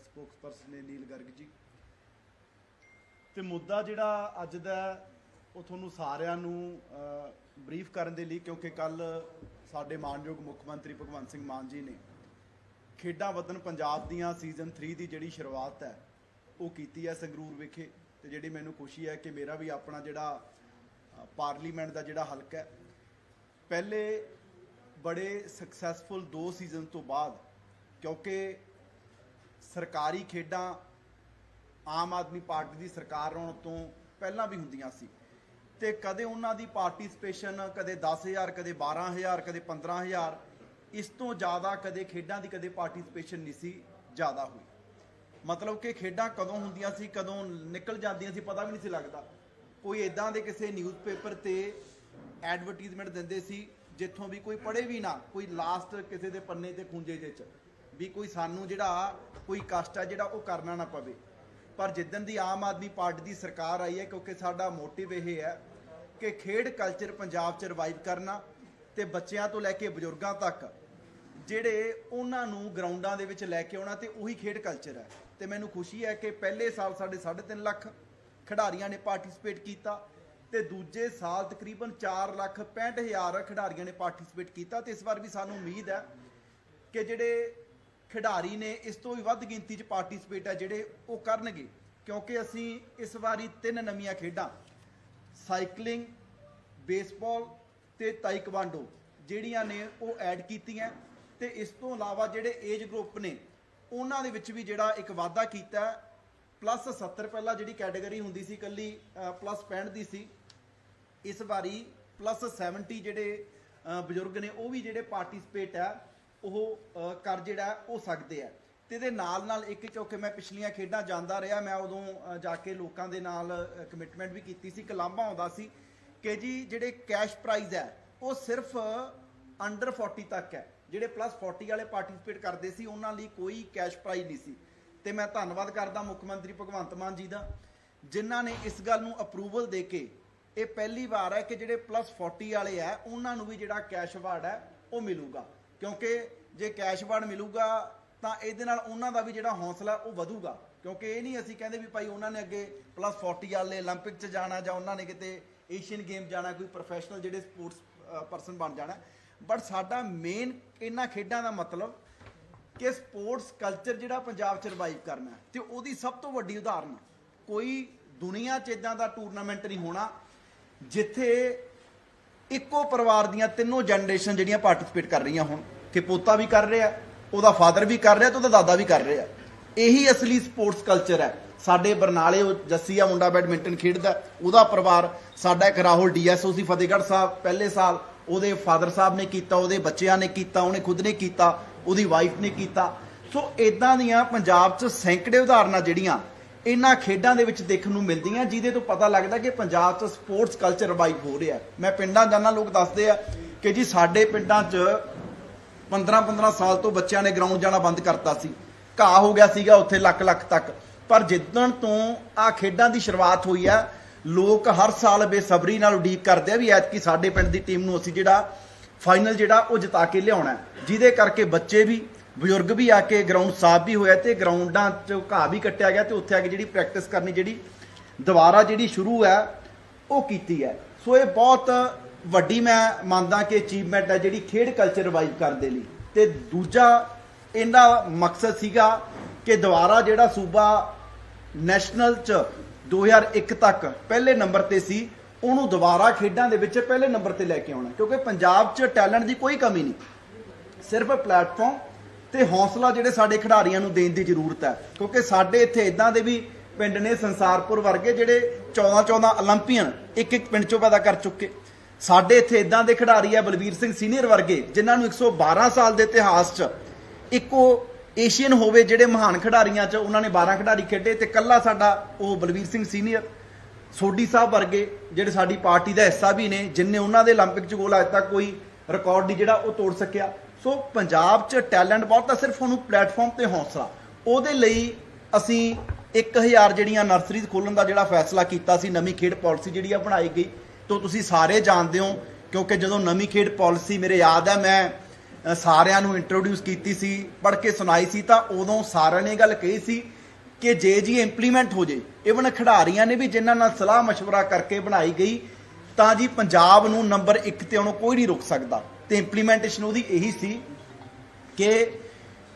Spokesperson ਨੇ ਨੀਲ ਗਰਗ ਜੀ। ਤੇ ਮੁੱਦਾ ਜਿਹੜਾ ਅੱਜ ਦਾ ਉਹ ਤੁਹਾਨੂੰ ਸਾਰਿਆਂ ਨੂੰ ਬਰੀਫ ਕਰਨ ਦੇ ਲਈ, ਕਿਉਂਕਿ ਕੱਲ ਸਾਡੇ ਮਾਨਯੋਗ ਮੁੱਖ ਮੰਤਰੀ ਭਗਵੰਤ ਸਿੰਘ ਮਾਨ ਜੀ ਨੇ ਖੇਡਾਂ ਵਤਨ ਪੰਜਾਬ ਦੀਆਂ ਸੀਜ਼ਨ 3 ਦੀ ਜਿਹੜੀ ਸ਼ੁਰੂਆਤ ਹੈ, ਉਹ ਕੀਤੀ ਹੈ ਸੰਗਰੂਰ ਵਿਖੇ। ਤੇ ਜਿਹੜੀ ਮੈਨੂੰ ਖੁਸ਼ੀ ਹੈ ਕਿ ਮੇਰਾ ਵੀ ਆਪਣਾ ਜਿਹੜਾ ਪਾਰਲੀਮੈਂਟ ਦਾ ਜਿਹੜਾ ਹਲਕਾ ਹੈ, ਪਹਿਲੇ ਬੜੇ ਸਕਸੈਸਫੁਲ ਦੋ ਸੀਜ਼ਨ ਤੋਂ ਬਾਅਦ, ਕਿਉਂਕਿ ਸਰਕਾਰੀ ਖੇਡਾਂ ਆਮ ਆਦਮੀ ਪਾਰਟੀ ਦੀ ਸਰਕਾਰ ਆਉਣ ਤੋਂ ਪਹਿਲਾਂ ਵੀ ਹੁੰਦੀਆਂ ਸੀ। ਤੇ ਕਦੇ ਉਹਨਾਂ ਦੀ ਪਾਰਟਿਸਪੇਸ਼ਨ, ਕਦੇ 10000 ਕਦੇ 12000 ਕਦੇ 15000 ਇਸ ਤੋਂ ਜ਼ਿਆਦਾ ਕਦੇ ਖੇਡਾਂ ਦੀ ਕਦੇ ਪਾਰਟਿਸਪੇਸ਼ਨ ਨਹੀਂ ਸੀ, ਜ਼ਿਆਦਾ ਹੋਈ। ਮਤਲਬ ਕਿ ਖੇਡਾਂ ਕਦੋਂ ਹੁੰਦੀਆਂ ਸੀ, ਕਦੋਂ ਨਿਕਲ ਜਾਂਦੀਆਂ ਸੀ, ਪਤਾ ਵੀ ਨਹੀਂ ਸੀ ਲੱਗਦਾ। ਕੋਈ ਇਦਾਂ ਦੇ ਕਿਸੇ ਨਿਊਜ਼ਪੇਪਰ ਤੇ ਐਡਵਰਟਾਈਜ਼ਮੈਂਟ ਦਿੰਦੇ ਸੀ, ਜਿੱਥੋਂ ਵੀ ਕੋਈ ਪੜੇ ਵੀ ਨਾ, ਕੋਈ ਲਾਸਟ ਕਿਸੇ ਦੇ ਪੰਨੇ ਤੇ ਖੁੰਝੇ ਜਿਹੇ ਚ। ਵੀ ਕੋਈ ਸਾਨੂੰ ਜਿਹੜਾ ਕੋਈ ਕਸ਼ਟ ਆ ਜਿਹੜਾ ਉਹ ਕਰਨਾ ਨਾ ਪਵੇ। ਪਰ ਜਿੱਦਣ ਦੀ ਆਮ ਆਦਮੀ ਪਾਰਟੀ ਦੀ ਸਰਕਾਰ ਆਈ ਹੈ, ਕਿਉਂਕਿ ਸਾਡਾ ਮੋਟਿਵ ਇਹ ਹੈ ਕਿ ਖੇਡ ਕਲਚਰ ਪੰਜਾਬ 'ਚ ਰਿਵਾਈਵ ਕਰਨਾ ਤੇ ਬੱਚਿਆਂ ਤੋਂ ਲੈ ਕੇ ਬਜ਼ੁਰਗਾਂ ਤੱਕ ਜਿਹੜੇ ਉਹਨਾਂ ਨੂੰ ਗਰਾਊਂਡਾਂ ਦੇ ਵਿੱਚ ਲੈ ਕੇ ਆਉਣਾ ਤੇ ਉਹੀ ਖੇਡ ਕਲਚਰ ਹੈ। ਤੇ ਮੈਨੂੰ ਖੁਸ਼ੀ ਹੈ ਕਿ ਪਹਿਲੇ ਸਾਲ ਸਾਡੇ 3.5 ਲੱਖ ਖਿਡਾਰੀਆਂ ਨੇ ਪਾਰਟਿਸਿਪੇਟ ਕੀਤਾ ਤੇ ਦੂਜੇ ਸਾਲ ਤਕਰੀਬਨ 4 ਲੱਖ 65 ਹਜ਼ਾਰ ਖਿਡਾਰੀਆਂ ਨੇ ਪਾਰਟਿਸਿਪੇਟ ਕੀਤਾ ਤੇ ਇਸ ਵਾਰ ਵੀ ਸਾਨੂੰ ਉਮੀਦ ਹੈ ਕਿ ਜਿਹੜੇ ਖਿਡਾਰੀ ਨੇ ਇਸ ਤੋਂ ਵੀ ਵੱਧ ਗਿਣਤੀ 'ਚ ਪਾਰਟਿਸਿਪੇਟ ਹੈ ਜਿਹੜੇ ਉਹ ਕਰਨਗੇ, ਕਿਉਂਕਿ ਅਸੀਂ ਇਸ ਵਾਰੀ ਤਿੰਨ ਨਵੀਆਂ ਖੇਡਾਂ ਸਾਈਕਲਿੰਗ ਬੇਸਬਾਲ ਤੇ ਤਾਈਕਵਾਂਡੋ ਜਿਹੜੀਆਂ ਨੇ ਉਹ ਐਡ ਕੀਤੀਆਂ ਤੇ ਇਸ ਤੋਂ ਇਲਾਵਾ ਜਿਹੜੇ ਏਜ ਗਰੁੱਪ ਨੇ, ਉਹਨਾਂ ਦੇ ਵਿੱਚ ਵੀ ਜਿਹੜਾ ਇੱਕ ਵਾਅਦਾ ਕੀਤਾ ਪਲੱਸ 70 ਪਹਿਲਾਂ ਜਿਹੜੀ ਕੈਟਾਗਰੀ ਹੁੰਦੀ ਸੀ ਕੱਲੀ ਪਲੱਸ 65 ਦੀ ਸੀ, ਇਸ ਵਾਰੀ ਪਲੱਸ 70 ਜਿਹੜੇ ਬਜ਼ੁਰਗ ਨੇ ਉਹ ਵੀ ਜਿਹੜੇ ਪਾਰਟਿਸਿਪੇਟ ਹੈ ਉਹ ਕਰ ਜਿਹੜਾ ਹੈ, ਉਹ ਸਕਦੇ ਆ। ਤੇ ਇਹਦੇ ਨਾਲ ਨਾਲ ਇੱਕ ਕਿਉਂਕਿ ਮੈਂ ਪਿਛਲੀਆਂ ਖੇਡਾਂ ਜਾਂਦਾ ਰਿਹਾ। ਮੈਂ ਉਦੋਂ ਜਾ ਕੇ ਲੋਕਾਂ ਦੇ ਨਾਲ ਕਮਿਟਮੈਂਟ ਵੀ ਕੀਤੀ ਸੀ ਕਲਾਂਬਾ ਆਉਂਦਾ ਸੀ ਕਿ ਜੀ ਜਿਹੜੇ ਕੈਸ਼ ਪ੍ਰਾਈਜ਼ ਹੈ ਉਹ ਸਿਰਫ ਅੰਡਰ 40 ਤੱਕ ਹੈ ਜਿਹੜੇ ਪਲੱਸ 40 ਵਾਲੇ ਪਾਰਟਿਸਿਪੇਟ ਕਰਦੇ ਸੀ ਉਹਨਾਂ ਲਈ ਕੋਈ ਕੈਸ਼ ਪ੍ਰਾਈਜ਼ ਨਹੀਂ ਸੀ। ਤੇ ਮੈਂ ਧੰਨਵਾਦ ਕਰਦਾ ਮੁੱਖ ਮੰਤਰੀ ਭਗਵੰਤ ਮਾਨ ਜੀ ਦਾ ਜਿਨ੍ਹਾਂ ਨੇ ਇਸ ਗੱਲ ਨੂੰ ਅਪਰੂਵਲ ਦੇ ਕੇ ਇਹ ਪਹਿਲੀ ਵਾਰ ਹੈ ਕਿ ਜਿਹੜੇ ਪਲੱਸ 40 ਵਾਲੇ ਆ ਉਹਨਾਂ ਨੂੰ ਵੀ ਜਿਹੜਾ ਕੈਸ਼ ਅਵਾਰਡ ਹੈ ਉਹ ਮਿਲੂਗਾ। ਕਿਉਂਕਿ ਜੇ ਕੈਸ਼ ਅਵਾਰਡ ਮਿਲੂਗਾ ਤਾਂ ਇਹਦੇ ਨਾਲ ਉਹਨਾਂ ਦਾ ਵੀ ਜਿਹੜਾ ਹੌਸਲਾ ਉਹ ਵਧੂਗਾ ਕਿਉਂਕਿ ਇਹ ਨਹੀਂ ਅਸੀਂ ਕਹਿੰਦੇ ਵੀ ਭਾਈ ਉਹਨਾਂ ਨੇ ਅੱਗੇ ਪਲੱਸ 40 ਵਾਲੇ 올림픽 'ਚ ਜਾਣਾ ਜਾਂ ਉਹਨਾਂ ਨੇ ਕਿਤੇ ਏਸ਼ੀਅਨ ਗੇਮ ਜਾਣਾ ਕੋਈ ਪ੍ਰੋਫੈਸ਼ਨਲ ਜਿਹੜੇ ਸਪੋਰਟਸ ਪਰਸਨ ਬਣ ਜਾਣਾ ਬਟ ਸਾਡਾ ਮੇਨ ਇਹਨਾਂ ਖੇਡਾਂ ਦਾ ਮਤਲਬ ਕਿ ਸਪੋਰਟਸ ਕਲਚਰ ਜਿਹੜਾ ਪੰਜਾਬ 'ਚ ਰਿਵਾਈਵ ਕਰਨਾ ਹੈ ਤੇ ਉਹਦੀ ਸਭ ਤੋਂ ਵੱਡੀ ਉਦਾਹਰਨ ਕੋਈ ਦੁਨੀਆ 'ਚ ਇਦਾਂ ਦਾ ਟੂਰਨਾਮੈਂਟ ਨਹੀਂ ਹੋਣਾ ਜਿੱਥੇ ਇੱਕੋ ਪਰਿਵਾਰ ਦੀਆਂ ਤਿੰਨੋਂ ਜਨਰੇਸ਼ਨ ਜਿਹੜੀਆਂ ਪਾਰਟਿਸਿਪੇਟ ਕਰ ਰਹੀਆਂ ਹੁਣ ਕਿ ਪੋਤਾ ਵੀ ਕਰ ਰਿਹਾ, ਉਹਦਾ ਫਾਦਰ ਵੀ ਕਰ ਰਿਹਾ ਤੇ ਉਹਦਾ ਦਾਦਾ ਵੀ ਕਰ ਰਿਹਾ। ਇਹੀ ਅਸਲੀ ਸਪੋਰਟਸ ਕਲਚਰ ਹੈ। ਸਾਡੇ ਬਰਨਾਲੇ ਉਹ ਜੱਸੀ ਆ ਮੁੰਡਾ ਬੈਡਮਿੰਟਨ ਖੇਡਦਾ, ਉਹਦਾ ਪਰਿਵਾਰ, ਸਾਡਾ ਇੱਕ ਰਾਹੁਲ ਡੀਐਸਓ ਸੀ ਫਤਿਹਗੜ੍ਹ ਸਾਹਿਬ ਪਹਿਲੇ ਸਾਲ, ਉਹਦੇ ਫਾਦਰ ਸਾਹਿਬ ਨੇ ਕੀਤਾ, ਉਹਦੇ ਬੱਚਿਆਂ ਨੇ ਕੀਤਾ, ਉਹਨੇ ਖੁਦ ਨੇ ਕੀਤਾ, ਉਹਦੀ ਵਾਈਫ ਨੇ ਕੀਤਾ। ਸੋ ਇਦਾਂ ਦੀਆਂ ਪੰਜਾਬ 'ਚ ਸੈਂਕੜੇ ਉਦਾਹਰਨਾਂ ਜਿਹੜੀਆਂ ਇਹਨਾਂ ਖੇਡਾਂ ਦੇ ਵਿੱਚ ਦੇਖਣ ਨੂੰ ਮਿਲਦੀਆਂ, ਜਿਹਦੇ ਤੋਂ ਪਤਾ ਲੱਗਦਾ ਕਿ ਪੰਜਾਬ 'ਚ ਸਪੋਰਟਸ ਕਲਚਰ ਰਿਵਾਈਵ ਹੋ ਰਿਹਾ ਮੈਂ ਪਿੰਡਾਂ ਜਾਣਾ ਲੋਕ ਦੱਸਦੇ ਆ ਕਿ ਜੀ ਸਾਡੇ ਪਿੰਡਾਂ 'ਚ 15-15 ਸਾਲ ਤੋਂ ਬੱਚਿਆਂ ਨੇ ਗਰਾਊਂਡ ਜਾਣਾ ਬੰਦ ਕਰਤਾ ਸੀ। ਘਾਹ ਹੋ ਗਿਆ ਸੀਗਾ ਉੱਥੇ ਲੱਖ ਲੱਖ ਤੱਕ। ਪਰ ਜਿੱਦਣ ਤੋਂ ਆ ਖੇਡਾਂ ਦੀ ਸ਼ੁਰੂਆਤ ਹੋਈ ਆ, ਲੋਕ ਹਰ ਸਾਲ ਬੇਸਬਰੀ ਨਾਲ ਉਡੀਕ ਕਰਦੇ ਆ ਵੀ ਐਤਕੀ ਸਾਡੇ ਪਿੰਡ ਦੀ ਟੀਮ ਨੂੰ ਅਸੀਂ ਜਿਹੜਾ ਫਾਈਨਲ ਜਿਹੜਾ ਉਹ ਜਿਤਾ ਕੇ ਲਿਆਉਣਾ ਜਿਹਦੇ ਕਰਕੇ ਬੱਚੇ ਵੀ, ਬਜ਼ੁਰਗ ਵੀ ਆ ਕੇ ਗਰਾਊਂਡ ਸਾਫ਼ ਵੀ ਹੋਇਆ ਤੇ ਗਰਾਊਂਡਾਂ 'ਚ ਘਾਹ ਵੀ ਕੱਟਿਆ ਗਿਆ ਤੇ ਉੱਥੇ ਆ ਕੇ ਜਿਹੜੀ ਪ੍ਰੈਕਟਿਸ ਕਰਨੀ ਜਿਹੜੀ ਦੁਬਾਰਾ ਜਿਹੜੀ ਸ਼ੁਰੂ ਹੈ, ਉਹ ਕੀਤੀ ਹੈ। ਸੋ ਇਹ ਬਹੁਤ ਵੱਡੀ ਮੈਂ ਮੰਨਦਾ ਕਿ ਅਚੀਵਮੈਂਟ ਹੈ ਜਿਹੜੀ ਖੇਡ ਕਲਚਰ ਰਿਵਾਈਵ ਕਰਨ ਦੇ ਲਈ। ਤੇ ਦੂਜਾ ਇਹਦਾ ਮਕਸਦ ਸੀਗਾ ਕਿ ਦੁਬਾਰਾ ਜਿਹੜਾ ਸੂਬਾ ਨੈਸ਼ਨਲ ਚ 2001 ਤੱਕ ਪਹਿਲੇ ਨੰਬਰ ਤੇ ਸੀ, ਉਹਨੂੰ ਦੁਬਾਰਾ ਖੇਡਾਂ ਦੇ ਵਿੱਚ ਪਹਿਲੇ ਨੰਬਰ ਤੇ ਲੈ ਕੇ ਆਉਣਾ। ਕਿਉਂਕਿ ਪੰਜਾਬ 'ਚ ਟੈਲੈਂਟ ਦੀ ਕੋਈ ਕਮੀ ਨਹੀਂ। ਸਿਰਫ ਪਲੇਟਫਾਰਮ ਤੇ ਹੌਸਲਾ ਜਿਹੜੇ ਸਾਡੇ ਖਿਡਾਰੀਆਂ ਨੂੰ ਦੇਣ ਦੀ ਜ਼ਰੂਰਤ ਹੈ। ਕਿਉਂਕਿ ਸਾਡੇ ਇੱਥੇ ਇਦਾਂ ਦੇ ਵੀ ਪਿੰਡ ਨੇ ਸੰਸਾਰਪੁਰ ਵਰਗੇ ਜਿਹੜੇ 14 14 ਓਲੰਪੀਅਨ ਇੱਕ ਇੱਕ ਪਿੰਡ 'ਚੋਂ ਪੈਦਾ ਕਰ ਚੁੱਕੇ। ਸਾਡੇ ਇੱਥੇ ਇਦਾਂ ਦੇ ਖਿਡਾਰੀ ਆ ਬਲਵੀਰ ਸਿੰਘ ਸੀਨੀਅਰ ਵਰਗੇ ਜਿਨ੍ਹਾਂ ਨੂੰ 112 ਸਾਲ ਦੇ ਇਤਿਹਾਸ 'ਚ ਇੱਕੋ ਏਸ਼ੀਅਨ ਹੋਵੇ ਜਿਹੜੇ ਮਹਾਨ ਖਿਡਾਰੀਆਂ 'ਚ ਉਹਨਾਂ ਨੇ 12 ਖਿਡਾਰੀ ਖੇਡੇ ਤੇ ਕੱਲਾ ਸਾਡਾ ਉਹ ਬਲਵੀਰ ਸਿੰਘ ਸੀਨੀਅਰ ਸੋਢੀ ਸਾਹਿਬ ਵਰਗੇ ਜਿਹੜੇ ਸਾਡੀ ਪਾਰਟੀ ਦਾ ਹਿੱਸਾ ਵੀ ਨੇ ਜਿਨਨੇ ਉਹਨਾਂ ਦੇ 올림픽 'ਚ ਗੋਲ ਅੱਜ ਤੱਕ ਕੋਈ ਰਿਕਾਰਡ ਨਹੀਂ ਜਿਹੜਾ ਉਹ ਤੋੜ ਸਕਿਆ ਸੋ ਪੰਜਾਬ 'ਚ ਟੈਲੈਂਟ ਬਹੁਤ ਆ ਸਿਰਫ ਉਹਨੂੰ ਪਲੇਟਫਾਰਮ ਤੇ ਹੌਸਲਾ ਉਹਦੇ ਲਈ ਅਸੀਂ 1000 ਜਿਹੜੀਆਂ ਨਰਸਰੀਜ਼ ਖੋਲਣ ਦਾ ਜਿਹੜਾ ਫੈਸਲਾ ਕੀਤਾ ਸੀ ਨਵੀਂ ਖੇਡ ਪਾਲਿਸੀ ਜਿਹੜੀ ਆ ਬਣਾਈ ਗਈ ਤੋਂ ਤੁਸੀਂ ਸਾਰੇ ਜਾਣਦੇ ਹੋ ਕਿਉਂਕਿ ਜਦੋਂ ਨਵੀਂ ਖੇਡ ਪਾਲਿਸੀ ਮੇਰੇ ਯਾਦ ਹੈ ਮੈਂ ਅ, ਸਾਰਿਆਂ ਨੂੰ ਇੰਟਰੋਡਿਊਸ ਕੀਤੀ ਸੀ ਪੜ੍ਹ ਕੇ ਸੁਣਾਈ ਸੀ ਤਾਂ ਉਦੋਂ ਸਾਰਿਆਂ ਨੇ ਇਹ ਗੱਲ ਕਹੀ ਸੀ ਕਿ ਜੇ ਜੀ ਇੰਪਲੀਮੈਂਟ ਹੋ ਜੇ ਇਵਨ ਖਿਡਾਰੀਆਂ ਨੇ ਵੀ ਜਿਨ੍ਹਾਂ ਨਾਲ ਸਲਾਹ مشورہ ਕਰਕੇ ਬਣਾਈ ਗਈ ਤਾਂ ਜੀ ਪੰਜਾਬ ਨੂੰ ਨੰਬਰ 1 ਤੇ ਆਉਣੋਂ ਕੋਈ ਨਹੀਂ ਰੋਕ ਸਕਦਾ ਤੇ ਇੰਪਲੀਮੈਂਟੇਸ਼ਨ ਉਹਦੀ ਇਹੀ ਸੀ ਕਿ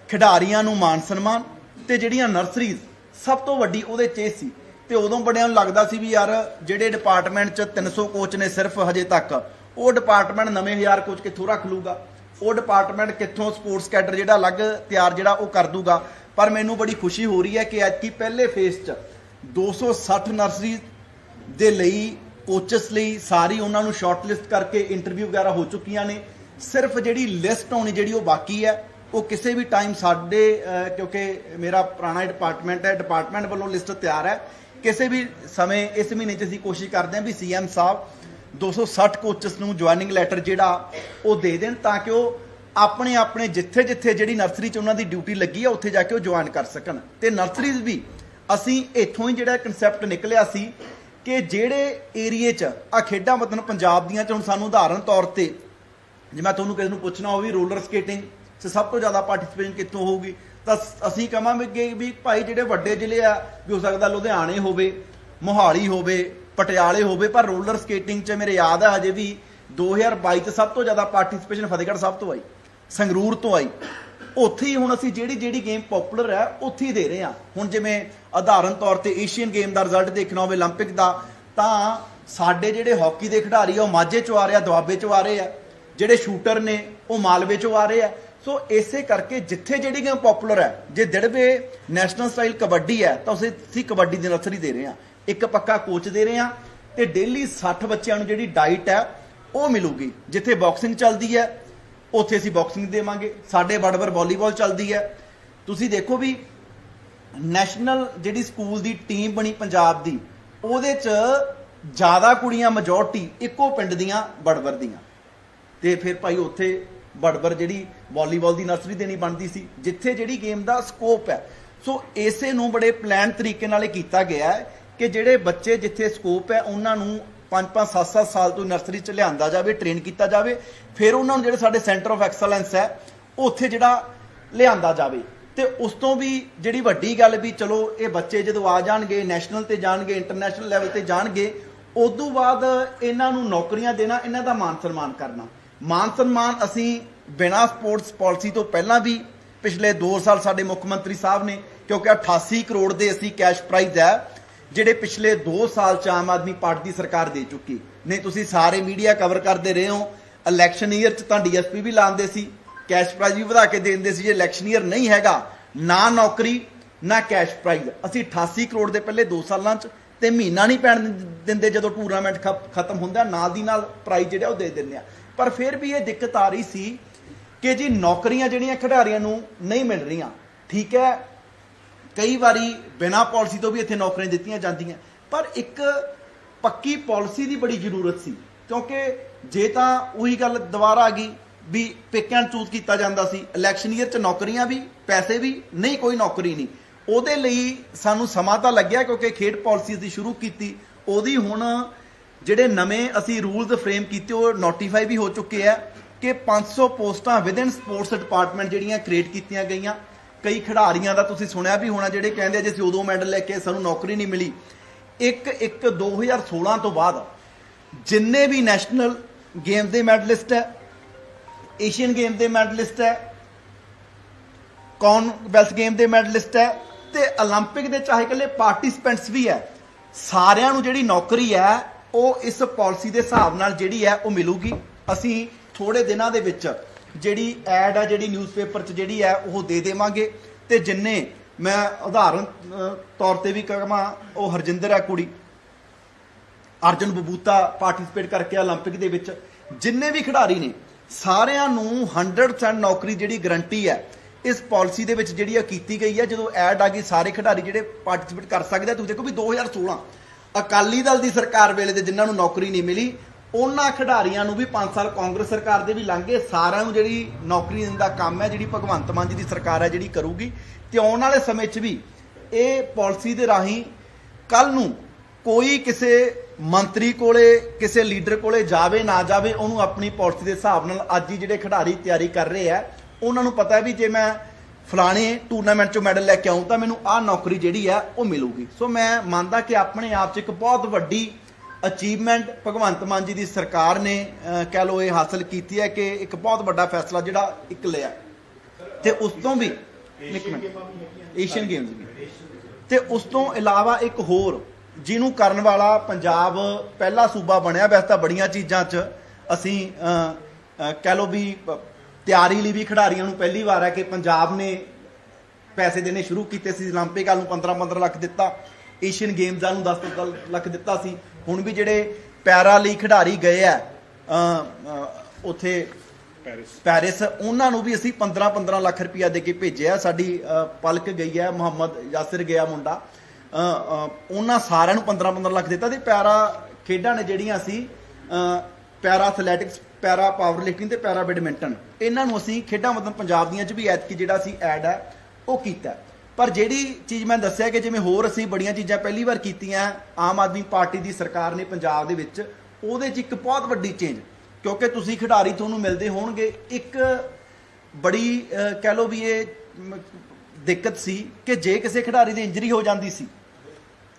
ਖਿਡਾਰੀਆਂ ਨੂੰ ਮਾਨ ਸਨਮਾਨ ਤੇ ਜਿਹੜੀਆਂ ਨਰਸਰੀਜ਼ ਸਭ ਤੋਂ ਵੱਡੀ ਉਹਦੇ ਚ ਇਹ ਸੀ ਤੇ ਉਦੋਂ ਬੜਿਆਂ ਨੂੰ ਲੱਗਦਾ ਸੀ ਵੀ ਯਾਰ ਜਿਹੜੇ ਡਿਪਾਰਟਮੈਂਟ ਚ 300 ਕੋਚ ਨੇ ਸਿਰਫ ਹਜੇ ਤੱਕ, ਉਹ ਡਿਪਾਰਟਮੈਂਟ ਨਵੇਂ ਹਜ਼ਾਰ ਕੋਚ ਕਿੱਥੋਂ ਰੱਖ ਲੂਗਾ? ਉਹ ਡਿਪਾਰਟਮੈਂਟ ਕਿੱਥੋਂ ਸਪੋਰਟਸ ਕੈਡਰ ਜਿਹੜਾ ਅਲੱਗ ਤਿਆਰ ਜਿਹੜਾ ਉਹ ਕਰ ਦੂਗਾ? ਪਰ ਮੈਨੂੰ ਬੜੀ ਖੁਸ਼ੀ ਹੋ ਰਹੀ ਹੈ ਕਿ ਅੱਜ ਕੀ ਪਹਿਲੇ ਫੇਸ ਚ 260 ਨਰਸਰੀ ਦੇ ਲਈ ਕੋਚਸ ਲਈ ਸਾਰੀ ਉਹਨਾਂ ਨੂੰ ਸ਼ਾਰਟਲਿਸਟ ਕਰਕੇ ਇੰਟਰਵਿਊ ਵਗੈਰਾ ਹੋ ਚੁੱਕੀਆਂ ਨੇ। ਸਿਰਫ ਜਿਹੜੀ ਲਿਸਟ ਆਉਣੀ ਜਿਹੜੀ ਉਹ ਬਾਕੀ ਹੈ, ਉਹ ਕਿਸੇ ਵੀ ਟਾਈਮ ਸਾਡੇ ਕਿਉਂਕਿ ਮੇਰਾ ਪੁਰਾਣਾ ਡਿਪਾਰਟਮੈਂਟ ਹੈ ਡਿਪਾਰਟਮੈਂਟ ਵੱਲੋਂ ਲਿਸਟ ਤਿਆਰ ਹੈ। ਕਿਸੇ ਵੀ ਸਮੇਂ ਇਸ ਮਹੀਨੇ 'ਚ ਅਸੀਂ ਕੋਸ਼ਿਸ਼ ਕਰਦੇ ਹਾਂ ਵੀ ਸੀਐਮ ਸਾਹਿਬ 260 ਕੋਚਸ ਨੂੰ ਜੁਆਇਨਿੰਗ ਲੈਟਰ ਜਿਹੜਾ ਉਹ ਦੇ ਦੇਣ ਤਾਂ ਕਿ ਉਹ ਆਪਣੇ ਆਪਣੇ ਜਿੱਥੇ ਜਿੱਥੇ ਜਿਹੜੀ ਨਰਸਰੀ 'ਚ ਉਹਨਾਂ ਦੀ ਡਿਊਟੀ ਲੱਗੀ ਆ, ਉੱਥੇ ਜਾ ਕੇ ਉਹ ਜੁਆਇਨ ਕਰ ਸਕਣ। ਤੇ ਨਰਸਰੀਜ਼ ਵੀ ਅਸੀਂ ਇੱਥੋਂ ਹੀ ਜਿਹੜਾ ਕਨਸੈਪਟ ਨਿਕਲਿਆ ਸੀ ਕਿ ਜਿਹੜੇ ਏਰੀਏ 'ਚ ਆ ਖੇਡਾਂ ਮਤਲਬ ਪੰਜਾਬ ਦੀਆਂ 'ਚ, ਹੁਣ ਸਾਨੂੰ ਉਦਾਹਰਨ ਤੌਰ ਤੇ ਜੇ ਮੈਂ ਤੁਹਾਨੂੰ ਕਿਸੇ ਨੂੰ ਪੁੱਛਣਾ ਹੋਵੇ ਰੋਲਰ ਸਕੇਟਿੰਗ 'ਚ ਸਭ ਤੋਂ ਜ਼ਿਆਦਾ ਪਾਰਟਿਸਿਪੇਸ਼ਨ ਕਿੱਥੋਂ ਹੋਊਗੀ? ਤਾਂ ਸ- ਅਸੀਂ ਕਹਾਂਗੇ ਵੀ ਭਾਈ ਜਿਹੜੇ ਵੱਡੇ ਜ਼ਿਲ੍ਹੇ ਆ ਵੀ ਹੋ ਸਕਦਾ ਲੁਧਿਆਣੇ ਹੋਵੇ ਮੋਹਾਲੀ ਹੋਵੇ ਪਟਿਆਲੇ ਹੋਵੇ ਪਰ ਰੋਲਰ ਸਕੇਟਿੰਗ 'ਚ ਮੇਰੇ ਯਾਦ ਆ ਹਜੇ ਵੀ 2022 'ਚ ਸਭ ਤੋਂ ਜ਼ਿਆਦਾ ਪਾਰਟਿਸਿਪੇਸ਼ਨ ਫਤਿਹਗੜ੍ਹ ਸਾਹਿਬ ਤੋਂ ਆਈ ਸੰਗਰੂਰ ਤੋਂ ਆਈ ਉੱਥੇ ਹੀ ਹੁਣ ਅਸੀਂ ਜਿਹੜੀ ਜਿਹੜੀ ਗੇਮ ਪਪੂਲਰ ਹੈ ਉੱਥੇ ਹੀ ਦੇ ਰਹੇ ਹਾਂ ਹੁਣ ਜਿਵੇਂ ਉਦਾਹਰਨ ਤੌਰ ਤੇ ਏਸ਼ੀਅਨ ਗੇਮ ਦਾ ਰਿਜ਼ਲਟ ਦੇਖਣਾ ਹੋਵੇ 올림픽 ਦਾ ਤਾਂ ਸਾਡੇ ਜਿਹੜੇ ਹਾਕੀ ਦੇ ਖਿਡਾਰੀ ਆ ਉਹ ਮਾਝੇ ਚੋਂ ਆ ਰਹੇ ਆ ਦੁਆਬੇ ਚੋਂ ਆ ਰਹੇ ਆ ਜਿਹੜੇ ਸ਼ੂਟਰ ਨੇ ਉਹ ਮਾਲਵੇ ਚੋਂ ਆ ਰਹੇ ਆ ਸੋ ਇਸੇ ਕਰਕੇ ਜਿੱਥੇ ਜਿਹੜੀ ਗੇਮ ਪਪੂਲਰ ਹੈ, ਜੇ ਦਿੜਵੇ ਨੈਸ਼ਨਲ ਸਟਾਈਲ ਕਬੱਡੀ ਹੈ, ਤਾਂ ਉਸੇ ਅਸੀਂ ਕਬੱਡੀ ਦੀ ਨਰਸਰੀ ਦੇ ਰਹੇ ਹਾਂ। ਇੱਕ ਪੱਕਾ ਕੋਚ ਦੇ ਰਹੇ ਹਾਂ ਤੇ ਡੇਲੀ 60 ਬੱਚਿਆਂ ਨੂੰ ਜਿਹੜੀ ਡਾਈਟ ਹੈ, ਉਹ ਮਿਲੂਗੀ। ਜਿੱਥੇ ਬਾਕਸਿੰਗ ਚੱਲਦੀ ਹੈ, ਉੱਥੇ ਅਸੀਂ ਬਾਕਸਿੰਗ ਦੇਵਾਂਗੇ। ਸਾਡੇ ਬੜਬਰ ਵਾਲੀਬਾਲ ਚੱਲਦੀ ਹੈ। ਤੁਸੀਂ ਦੇਖੋ ਵੀ ਨੈਸ਼ਨਲ ਜਿਹੜੀ ਸਕੂਲ ਦੀ ਟੀਮ ਬਣੀ ਪੰਜਾਬ ਦੀ, ਉਹਦੇ 'ਚ ਜ਼ਿਆਦਾ ਕੁੜੀਆਂ ਮੈਜੋਰਟੀ ਇੱਕੋ ਪਿੰਡ ਦੀਆਂ ਬੜਬਰ ਦੀਆਂ। ਤੇ ਫਿਰ ਭਾਈ ਉੱਥੇ ਬੜਬਰ ਜਿਹੜੀ ਵਾਲੀਬਾਲ ਦੀ ਨਰਸਰੀ ਦੇਣੀ ਬਣਦੀ ਸੀ, ਜਿੱਥੇ ਜਿਹੜੀ ਗੇਮ ਦਾ ਸਕੋਪ ਹੈ। ਸੋ ਇਸੇ ਨੂੰ ਬੜੇ ਪਲਾਨ ਤਰੀਕੇ ਨਾਲ ਇਹ ਕੀਤਾ ਗਿਆ ਹੈ ਕਿ ਜਿਹੜੇ ਬੱਚੇ ਜਿੱਥੇ ਸਕੋਪ ਹੈ, ਉਹਨਾਂ ਨੂੰ 5-5 7-7 ਸਾਲ ਤੋਂ ਨਰਸਰੀ ਚ ਲਿਆਂਦਾ ਜਾਵੇ ਟ੍ਰੇਨ ਕੀਤਾ ਜਾਵੇ। ਫਿਰ ਉਹਨਾਂ ਨੂੰ ਜਿਹੜੇ ਸਾਡੇ ਸੈਂਟਰ ਆਫ ਐਕਸਲੈਂਸ ਹੈ, ਉੱਥੇ ਜਿਹੜਾ ਲਿਆਂਦਾ ਜਾਵੇ। ਤੇ ਉਸ ਤੋਂ ਵੀ ਜਿਹੜੀ ਵੱਡੀ ਗੱਲ ਵੀ ਚਲੋ, ਇਹ ਬੱਚੇ ਜਦੋਂ ਆ ਜਾਣਗੇ ਨੈਸ਼ਨਲ ਤੇ ਜਾਣਗੇ ਇੰਟਰਨੈਸ਼ਨਲ ਲੈਵਲ ਤੇ ਜਾਣਗੇ, ਉਦੋਂ ਬਾਅਦ ਇਹਨਾਂ ਨੂੰ ਨੌਕਰੀਆਂ ਦੇਣਾ, ਇਹਨਾਂ ਦਾ ਮਾਨ ਸਨਮਾਨ ਕਰਨਾ। ਮਾਨ ਸਨਮਾਨ ਅਸੀਂ ਬਿਨਾਂ ਸਪੋਰਟਸ ਪਾਲਿਸੀ ਤੋਂ ਪਹਿਲਾਂ ਵੀ ਪਿਛਲੇ 2 ਸਾਲ ਸਾਡੇ ਮੁੱਖ ਮੰਤਰੀ ਸਾਹਿਬ ਨੇ, ਕਿਉਂਕਿ 88 ਕਰੋੜ ਦੇ ਅਸੀਂ ਕੈਸ਼ ਪ੍ਰਾਈਜ਼ ਹੈ, ਜਿਹੜੇ ਪਿਛਲੇ 2 ਸਾਲ ਚ ਆਮ ਆਦਮੀ ਪਾਰਟੀ ਦੀ ਸਰਕਾਰ ਦੇ ਚੁੱਕੀ। ਨਹੀਂ, ਤੁਸੀਂ ਸਾਰੇ ਮੀਡੀਆ ਕਵਰ ਕਰਦੇ ਰਹੇ ਹੋ। ਇਲੈਕਸ਼ਨ ਈਅਰ ਚ ਤਾਂ ਡੀਐਸਪੀ ਵੀ ਲਾਉਂਦੇ ਸੀ, ਕੈਸ਼ ਪ੍ਰਾਈਜ਼ ਵੀ ਵਧਾ ਕੇ ਦਿੰਦੇ ਸੀ। ਜੇ ਇਲੈਕਸ਼ਨ ਈਅਰ ਨਹੀਂ ਹੈਗਾ, ਨਾ ਨੌਕਰੀ, ਨਾ ਕੈਸ਼ ਪ੍ਰਾਈਜ਼। ਅਸੀਂ 88 ਕਰੋੜ ਦੇ ਪਹਿਲੇ 2 ਸਾਲਾਂ ਚ ਤੇ ਮਹੀਨਾ ਨਹੀਂ ਪੈਣ ਦਿੰਦੇ ਜਦੋਂ ਟੂਰਨਾਮੈਂਟ ਖਤਮ ਹੁੰਦਾ, ਨਾਲ ਦੀ ਨਾਲ ਪ੍ਰਾਈਜ਼ ਜਿਹੜਾ ਉਹ ਦੇ ਦਿੰਦੇ ਆ। ਪਰ ਫਿਰ ਵੀ ਇਹ ਦਿੱਕਤ ਆ ਰਹੀ ਸੀ ਕਿ ਜੀ ਨੌਕਰੀਆਂ ਜਿਹੜੀਆਂ ਖਿਡਾਰੀਆਂ ਨੂੰ ਨਹੀਂ ਮਿਲ ਰਹੀਆਂ, ਠੀਕ ਹੈ, ਕਈ ਵਾਰੀ ਬਿਨਾਂ ਪਾਲਿਸੀ ਤੋਂ ਵੀ ਇੱਥੇ ਨੌਕਰੀਆਂ ਦਿੱਤੀਆਂ ਜਾਂਦੀਆਂ, ਪਰ ਇੱਕ ਪੱਕੀ ਪਾਲਿਸੀ ਦੀ ਬੜੀ ਜ਼ਰੂਰਤ ਸੀ, ਕਿਉਂਕਿ ਜੇ ਤਾਂ ਉਹੀ ਗੱਲ ਦੁਬਾਰਾ ਆ ਗਈ ਵੀ ਪਿਕ ਐਂਡ ਚੂਜ਼ ਕੀਤਾ ਜਾਂਦਾ ਸੀ ਇਲੈਕਸ਼ਨ ਈਅਰ 'ਚ ਨੌਕਰੀਆਂ ਵੀ, ਪੈਸੇ ਵੀ, ਨਹੀਂ ਕੋਈ ਨੌਕਰੀ ਨਹੀਂ। ਉਹਦੇ ਲਈ ਸਾਨੂੰ ਸਮਾਂ ਤਾਂ ਲੱਗਿਆ ਕਿਉਂਕਿ ਖੇਡ ਪਾਲਿਸੀ ਦੀ ਸ਼ੁਰੂ ਕੀਤੀ, ਉਹਦੀ ਹੁਣ ਜਿਹੜੇ ਨਵੇਂ ਅਸੀਂ ਰੂਲਸ ਫਰੇਮ ਕੀਤੇ ਉਹ ਨੋਟੀਫਾਈ ਵੀ ਹੋ ਚੁੱਕੇ ਆ ਕਿ 500 ਪੋਸਟਾਂ ਵਿਦਿਨ ਸਪੋਰਟਸ ਡਿਪਾਰਟਮੈਂਟ ਜਿਹੜੀਆਂ ਕ੍ਰੀਏਟ ਕੀਤੀਆਂ ਗਈਆਂ ਕਈ ਖਿਡਾਰੀਆਂ ਦਾ ਤੁਸੀਂ ਸੁਣਿਆ ਵੀ ਹੋਣਾ ਜਿਹੜੇ ਕਹਿੰਦੇ ਆ ਜੇ ਅਸੀਂ ਉਦੋਂ ਮੈਡਲ ਲੈ ਕੇ ਸਾਨੂੰ ਨੌਕਰੀ ਨਹੀਂ ਮਿਲੀ 1 1 2016 ਤੋਂ ਬਾਅਦ ਜਿੰਨੇ ਵੀ ਨੈਸ਼ਨਲ ਗੇਮ ਦੇ ਮੈਡਲਿਸਟ ਹੈ ਏਸ਼ੀਅਨ ਗੇਮ ਦੇ ਮੈਡਲਿਸਟ ਹੈ ਕਾਮਨਵੈਲਥ ਗੇਮ ਦੇ ਮੈਡਲਿਸਟ ਹੈ ਤੇ 올림픽 ਦੇ ਚਾਹੇ ਇਕੱਲੇ ਪਾਰਟਿਸਪੈਂਟਸ ਵੀ ਹੈ ਸਾਰਿਆਂ ਨੂੰ ਜਿਹੜੀ ਨੌਕਰੀ ਹੈ ਉਹ ਇਸ ਪਾਲਿਸੀ ਦੇ ਹਿਸਾਬ ਨਾਲ ਜਿਹੜੀ ਹੈ ਉਹ ਮਿਲੂਗੀ ਅਸੀਂ ਥੋੜੇ ਦਿਨਾਂ ਦੇ ਵਿੱਚ ਜਿਹੜੀ ਐਡ ਹੈ ਜਿਹੜੀ ਨਿਊਜ਼ਪੇਪਰ 'ਚ ਜਿਹੜੀ ਹੈ ਉਹ ਦੇ ਦੇਵਾਂਗੇ ਤੇ ਜਿੰਨੇ ਮੈਂ ਉਦਾਹਰਨ ਅਹ, ਤੌਰ ਤੇ ਵੀ ਕਹਾਂ ਉਹ ਹਰਜਿੰਦਰ ਹੈ ਕੁੜੀ ਅਰਜਨ ਬਬੂਤਾ ਪਾਰਟਿਸਿਪੇਟ ਕਰਕੇ 올림픽 ਦੇ ਵਿੱਚ ਜਿੰਨੇ ਵੀ ਖਿਡਾਰੀ ਨੇ ਸਾਰਿਆਂ ਨੂੰ 100% ਨੌਕਰੀ ਜਿਹੜੀ ਗਰੰਟੀ ਹੈ ਇਸ ਪਾਲਿਸੀ ਦੇ ਵਿੱਚ ਜਿਹੜੀ ਆ ਕੀਤੀ ਗਈ ਹੈ ਜਦੋਂ ਐਡ ਆ ਗਈ ਸਾਰੇ ਖਿਡਾਰੀ ਜਿਹੜੇ ਪਾਰਟਿਸਿਪੇਟ ਕਰ ਸਕਦੇ ਆ ਤੁਸੀਂ ਦੇਖੋ ਵੀ 2016 ਅਕਾਲੀ ਦਲ ਦੀ ਸਰਕਾਰ ਵੇਲੇ ਦੇ ਜਿਨ੍ਹਾਂ ਨੂੰ ਨੌਕਰੀ ਨਹੀਂ ਮਿਲੀ, ਉਹਨਾਂ ਖਿਡਾਰੀਆਂ ਨੂੰ ਵੀ 5 ਸਾਲ ਕਾਂਗਰਸ ਸਰਕਾਰ ਦੇ ਵੀ ਲੰਘੇ, ਸਾਰਿਆਂ ਨੂੰ ਜਿਹੜੀ ਨੌਕਰੀ ਦੇਣ ਦਾ ਕੰਮ ਹੈ, ਜਿਹੜੀ ਭਗਵੰਤ ਮਾਨ ਜੀ ਦੀ ਸਰਕਾਰ ਹੈ, ਜਿਹੜੀ ਕਰੂਗੀ। ਤੇ ਆਉਣ ਵਾਲੇ ਸਮੇਂ 'ਚ ਵੀ ਇਹ ਪਾਲਿਸੀ ਦੇ ਰਾਹੀਂ ਕੱਲ ਨੂੰ ਕੋਈ ਕਿਸੇ ਮੰਤਰੀ ਕੋਲੇ, ਕਿਸੇ ਲੀਡਰ ਕੋਲੇ ਜਾਵੇ, ਨਾ ਜਾਵੇ, ਉਹਨੂੰ ਆਪਣੀ ਪਾਲਿਸੀ ਦੇ ਹਿਸਾਬ ਨਾਲ ਅੱਜ ਹੀ ਜਿਹੜੇ ਖਿਡਾਰੀ ਤਿਆਰੀ ਕਰ ਰਹੇ ਆ, ਉਹਨਾਂ ਨੂੰ ਪਤਾ ਵੀ ਜੇ ਮੈਂ ਫਲਾਣੇ ਟੂਰਨਾਮੈਂਟ 'ਚੋਂ ਮੈਡਲ ਲੈ ਕੇ ਆਉਂ ਤਾਂ ਮੈਨੂੰ ਆਹ ਨੌਕਰੀ ਜਿਹੜੀ ਆ ਉਹ ਮਿਲੂਗੀ। ਸੋ ਮੈਂ ਮੰਨਦਾ ਕਿ ਆਪਣੇ ਆਪ 'ਚ ਇੱਕ ਬਹੁਤ ਵੱਡੀ ਅਚੀਵਮੈਂਟ ਭਗਵੰਤ ਮਾਨ ਜੀ ਦੀ ਸਰਕਾਰ ਨੇ ਕਹਿ ਲਓ ਇਹ ਹਾਸਲ ਕੀਤੀ ਹੈ ਕਿ ਇੱਕ ਬਹੁਤ ਵੱਡਾ ਫੈਸਲਾ ਜਿਹੜਾ ਇੱਕ ਲਿਆ। ਤੇ ਉਸ ਤੋਂ ਵੀ ਇੱਕ ਮਿੰਟ। ਏਸ਼ੀਅਨ ਗੇਮਸ ਵੀ। ਤੇ ਉਸ ਤੋਂ ਇਲਾਵਾ ਇੱਕ ਹੋਰ ਜਿਹਨੂੰ ਕਰਨ ਵਾਲਾ ਪੰਜਾਬ ਪਹਿਲਾ ਸੂਬਾ ਬਣਿਆ ਵੈਸੇ ਤਾਂ ਬੜੀਆਂ ਚੀਜ਼ਾਂ 'ਚ ਅਸੀਂ ਕਹਿ ਲਓ ਵੀ ਤਿਆਰੀ ਲਈ ਵੀ ਖਿਡਾਰੀਆਂ ਨੂੰ ਪਹਿਲੀ ਵਾਰ ਹੈ ਕਿ ਪੰਜਾਬ ਨੇ ਪੈਸੇ ਦੇਣੇ ਸ਼ੁਰੂ ਕੀਤੇ ਸੀ 올림픽 ਵਾਲ ਨੂੰ 15 15 ਲੱਖ ਦਿੱਤਾ ਏਸ਼ੀਅਨ ਗੇਮਸ ਵਾਲ ਨੂੰ 10 10 ਲੱਖ ਦਿੱਤਾ ਸੀ ਹੁਣ ਵੀ ਜਿਹੜੇ ਪੈਰਾ ਲਈ ਖਿਡਾਰੀ ਗਏ ਆ ਅਹ, ਅਹ, ਉੱਥੇ ਪੈਰਿਸ ਪੈਰਿਸ ਉਹਨਾਂ ਨੂੰ ਵੀ ਅਸੀਂ 15 15 ਲੱਖ ਰੁਪਇਆ ਦੇ ਕੇ ਭੇਜਿਆ ਸਾਡੀ ਅ, ਪਲਕ ਗਈ ਹੈ ਮੁਹੰਮਦ ਯਾਸਿਰ ਗਿਆ ਮੁੰਡਾ ਅ, ਅ, ਉਹਨਾਂ ਸਾਰਿਆਂ ਨੂੰ 15 15 ਲੱਖ ਦਿੱਤਾ ਤੇ ਪੈਰਾ ਖੇਡਾਂ ਨੇ ਜਿਹੜੀਆਂ ਸੀ para athletics para power lifting ਤੇ ਪੈਰਾ ਬੈਡਮਿੰਟਨ। ਇਹਨਾਂ ਨੂੰ ਅਸੀਂ ਖੇਡਾਂ ਮਤਲਬ ਪੰਜਾਬ ਦੀਆਂ ਚ ਵੀ ਐਤਕੀ ਜਿਹੜਾ ਅਸੀਂ ਐਡ ਹੈ, ਉਹ ਕੀਤਾ ਪਰ ਜਿਹੜੀ ਚੀਜ਼ ਮੈਂ ਦੱਸਿਆ ਕਿ ਜਿਵੇਂ ਹੋਰ ਅਸੀਂ ਬੜੀਆਂ ਚੀਜ਼ਾਂ ਪਹਿਲੀ ਵਾਰ ਕੀਤੀਆਂ, ਆਮ ਆਦਮੀ ਪਾਰਟੀ ਦੀ ਸਰਕਾਰ ਨੇ ਪੰਜਾਬ ਦੇ ਵਿੱਚ, ਉਹਦੇ 'ਚ ਇੱਕ ਬਹੁਤ ਵੱਡੀ ਚੇਂਜ। ਕਿਉਂਕਿ ਤੁਸੀਂ ਖਿਡਾਰੀ ਤੁਹਾਨੂੰ ਮਿਲਦੇ ਹੋਣਗੇ, ਇੱਕ ਬੜੀ ਕਹਿ ਲਓ ਵੀ ਇਹ ਦਿੱਕਤ ਸੀ ਕਿ ਜੇ ਕਿਸੇ ਖਿਡਾਰੀ ਦੀ ਇੰਜਰੀ ਹੋ ਜਾਂਦੀ ਸੀ,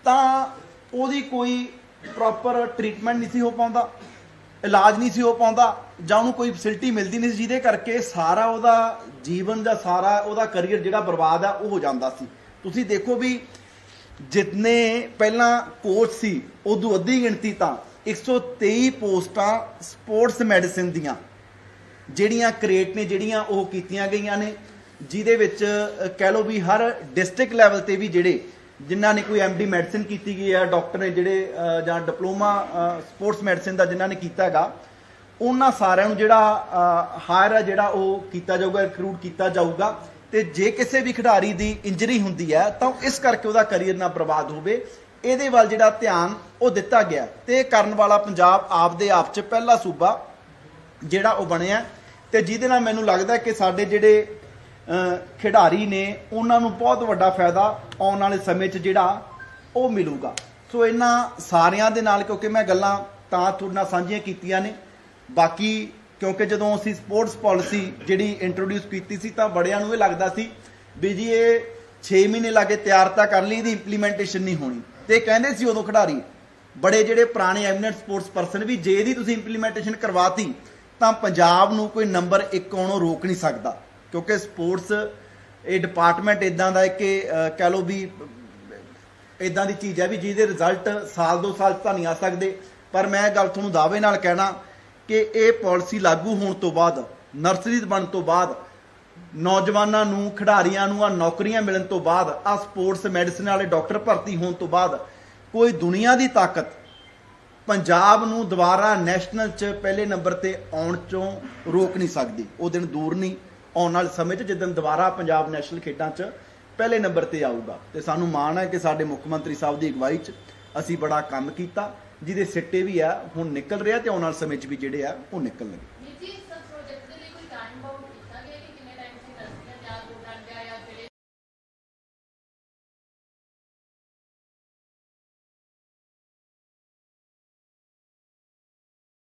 ਤਾਂ ਉਹਦੀ ਕੋਈ ਪ੍ਰੋਪਰ ਟ੍ਰੀਟਮੈਂਟ ਨਹੀਂ ਸੀ ਹੋ ਪਾਉਂਦਾ। ਇਲਾਜ ਨਹੀਂ ਸੀ ਹੋ ਪਾਉਂਦਾ ਜਾਂ ਉਹਨੂੰ ਕੋਈ ਫੈਸਿਲਿਟੀ ਮਿਲਦੀ ਨਹੀਂ ਸੀ, ਜਿਹਦੇ ਕਰਕੇ ਸਾਰਾ ਉਹਦਾ ਜੀਵਨ ਦਾ ਸਾਰਾ ਉਹਦਾ ਕੈਰੀਅਰ ਜਿਹੜਾ ਬਰਬਾਦ ਆ, ਉਹ ਹੋ ਜਾਂਦਾ ਸੀ। ਤੁਸੀਂ ਦੇਖੋ ਵੀ ਜਿਤਨੇ ਪਹਿਲਾਂ ਕੋਚ ਸੀ ਉਦੋਂ ਅੱਧੀ ਗਿਣਤੀ ਤਾਂ 123 ਪੋਸਟਾਂ ਸਪੋਰਟਸ ਮੈਡੀਸਿਨ ਦੀਆਂ, ਜਿਹੜੀਆਂ ਕ੍ਰੀਏਟ ਨੇ, ਜਿਹੜੀਆਂ ਉਹ ਕੀਤੀਆਂ ਗਈਆਂ ਨੇ, ਜਿਹਦੇ ਵਿੱਚ ਕਹਿ ਲਓ ਵੀ ਹਰ ਡਿਸਟ੍ਰਿਕਟ ਲੈਵਲ ਤੇ ਵੀ ਜਿਹੜੇ ਜਿਨ੍ਹਾਂ ਨੇ ਕੋਈ ਐਮਡੀ ਮੈਡੀਸਿਨ ਕੀਤੀ ਗਈ ਹੈ ਡਾਕਟਰ ਨੇ ਜਿਹੜੇ ਜਾਂ ਡਿਪਲੋਮਾ ਸਪੋਰਟਸ ਮੈਡੀਸਿਨ ਦਾ ਜਿਨ੍ਹਾਂ ਨੇ ਕੀਤਾ ਹੈਗਾ, ਉਹਨਾਂ ਸਾਰਿਆਂ ਨੂੰ ਜਿਹੜਾ ਹਾਇਰ ਹੈ ਜਿਹੜਾ ਉਹ ਕੀਤਾ ਜਾਊਗਾ ਰਿਕਰੂਟ ਕੀਤਾ ਜਾਊਗਾ। ਤੇ ਜੇ ਕਿਸੇ ਵੀ ਖਿਡਾਰੀ ਦੀ ਇੰਜਰੀ ਹੁੰਦੀ ਹੈ, ਤਾਂ ਇਸ ਕਰਕੇ ਉਹਦਾ ਕੈਰੀਅਰ ਨਾ ਬਰਬਾਦ ਹੋਵੇ। ਇਹਦੇ ਵੱਲ ਜਿਹੜਾ ਧਿਆਨ ਉਹ ਦਿੱਤਾ ਗਿਆ। ਤੇ ਕਰਨ ਵਾਲਾ ਪੰਜਾਬ ਆਪਦੇ ਆਪ 'ਚ ਪਹਿਲਾ ਸੂਬਾ ਜਿਹੜਾ ਉਹ ਬਣਿਆ। ਤੇ ਜਿਹਦੇ ਨਾਲ ਮੈਨੂੰ ਲੱਗਦਾ ਕਿ ਸਾਡੇ ਜਿਹੜੇ ਖਿਡਾਰੀ ਨੇ ਉਹਨਾਂ ਨੂੰ ਬਹੁਤ ਵੱਡਾ ਫਾਇਦਾ ਆਉਣ ਵਾਲੇ ਸਮੇਂ 'ਚ ਜਿਹੜਾ ਉਹ ਮਿਲੂਗਾ। ਸੋ ਇਹਨਾਂ ਸਾਰਿਆਂ ਦੇ ਨਾਲ, ਕਿਉਂਕਿ ਮੈਂ ਗੱਲਾਂ ਤਾਂ ਤੁਹਾਡੇ ਨਾਲ ਸਾਂਝੀਆਂ ਕੀਤੀਆਂ ਨੇ, ਬਾਕੀ ਕਿਉਂਕਿ ਜਦੋਂ ਅਸੀਂ ਸਪੋਰਟਸ ਪਾਲਿਸੀ ਜਿਹੜੀ ਇੰਟਰੋਡਿਊਸ ਕੀਤੀ ਸੀ ਤਾਂ ਬੜਿਆਂ ਨੂੰ ਇਹ ਲੱਗਦਾ ਸੀ ਵੀ ਜੀ ਇਹ 6 ਮਹੀਨੇ ਲਾਗੇ ਤਿਆਰ ਤਾਂ ਕਰ ਲਈ, ਇਹਦੀ ਇੰਪਲੀਮੈਂਟੇਸ਼ਨ ਨਹੀਂ ਹੋਣੀ। ਤੇ ਕਹਿੰਦੇ ਸੀ ਉਦੋਂ ਖਿਡਾਰੀ, ਬੜੇ ਜਿਹੜੇ ਪੁਰਾਣੇ ਐਮੀਨੈਂਟ ਸਪੋਰਟਸ ਪਰਸਨ ਵੀ ਜੇ ਇਹਦੀ ਤੁਸੀਂ ਇੰਪਲੀਮੈਂਟੇਸ਼ਨ ਕਰਵਾਤੀ, ਤਾਂ ਪੰਜਾਬ ਨੂੰ ਕੋਈ ਨੰਬਰ 1 ਆਉਣੋਂ ਰੋਕ ਨਹੀਂ ਸਕਦਾ। ਕਿਉਂਕਿ ਸਪੋਰਟਸ ਇਹ ਡਿਪਾਰਟਮੈਂਟ ਇਦਾਂ ਦਾ ਹੈ ਕਿ ਅਹ, ਕਹਿ ਲਓ ਵੀ ਇਦਾਂ ਦੀ ਚੀਜ਼ ਹੈ ਵੀ ਜਿਹਦੇ ਰਿਜ਼ਲਟ ਸਾਲ ਦੋ ਸਾਲ ਤਾਂ ਨਹੀਂ ਆ ਸਕਦੇ। ਪਰ ਮੈਂ ਇਹ ਗੱਲ ਤੁਹਾਨੂੰ ਦਾਅਵੇ ਨਾਲ ਕਹਿਣਾ ਕਿ ਇਹ ਪਾਲਿਸੀ ਲਾਗੂ ਹੋਣ ਤੋਂ ਬਾਅਦ ਨਰਸਰੀ ਬਣਨ ਤੋਂ ਬਾਅਦ ਨੌਜਵਾਨਾਂ ਨੂੰ ਖਿਡਾਰੀਆਂ ਨੂੰ ਆ ਨੌਕਰੀਆਂ ਮਿਲਣ ਤੋਂ ਬਾਅਦ ਆ ਸਪੋਰਟਸ ਮੈਡੀਸਨ ਵਾਲੇ ਡਾਕਟਰ ਭਰਤੀ ਹੋਣ ਤੋਂ ਬਾਅਦ ਕੋਈ ਦੁਨੀਆ ਦੀ ਤਾਕਤ ਪੰਜਾਬ ਨੂੰ ਦੁਬਾਰਾ ਨੈਸ਼ਨਲ 'ਚ ਪਹਿਲੇ ਨੰਬਰ ਤੇ ਆਉਣ ਚੋਂ ਰੋਕ ਨਹੀਂ ਸਕਦੀ। ਉਹ ਦਿਨ ਦੂਰ ਨਹੀਂ। ਆਉਣ ਵਾਲੇ ਸਮੇਂ 'ਚ ਜਦੋਂ ਦੁਬਾਰਾ ਪੰਜਾਬ ਨੈਸ਼ਨਲ ਖੇਡਾਂ 'ਚ ਪਹਿਲੇ ਨੰਬਰ ਤੇ ਆਊਗਾ। ਤੇ ਸਾਨੂੰ ਮਾਣ ਹੈ ਕਿ ਸਾਡੇ ਮੁੱਖ ਮੰਤਰੀ ਸਾਹਿਬ ਦੀ ਅਗਵਾਈ 'ਚ ਅਸੀਂ ਬੜਾ ਕੰਮ ਕੀਤਾ, ਜਿਹਦੇ ਸਿੱਟੇ ਵੀ ਆ, ਹੁਣ ਨਿਕਲ ਰਿਹਾ ਤੇ ਆਉਣ ਵਾਲੇ ਸਮੇਂ 'ਚ ਵੀ ਜਿਹੜੇ ਆ, ਉਹ ਨਿਕਲਣਗੇ।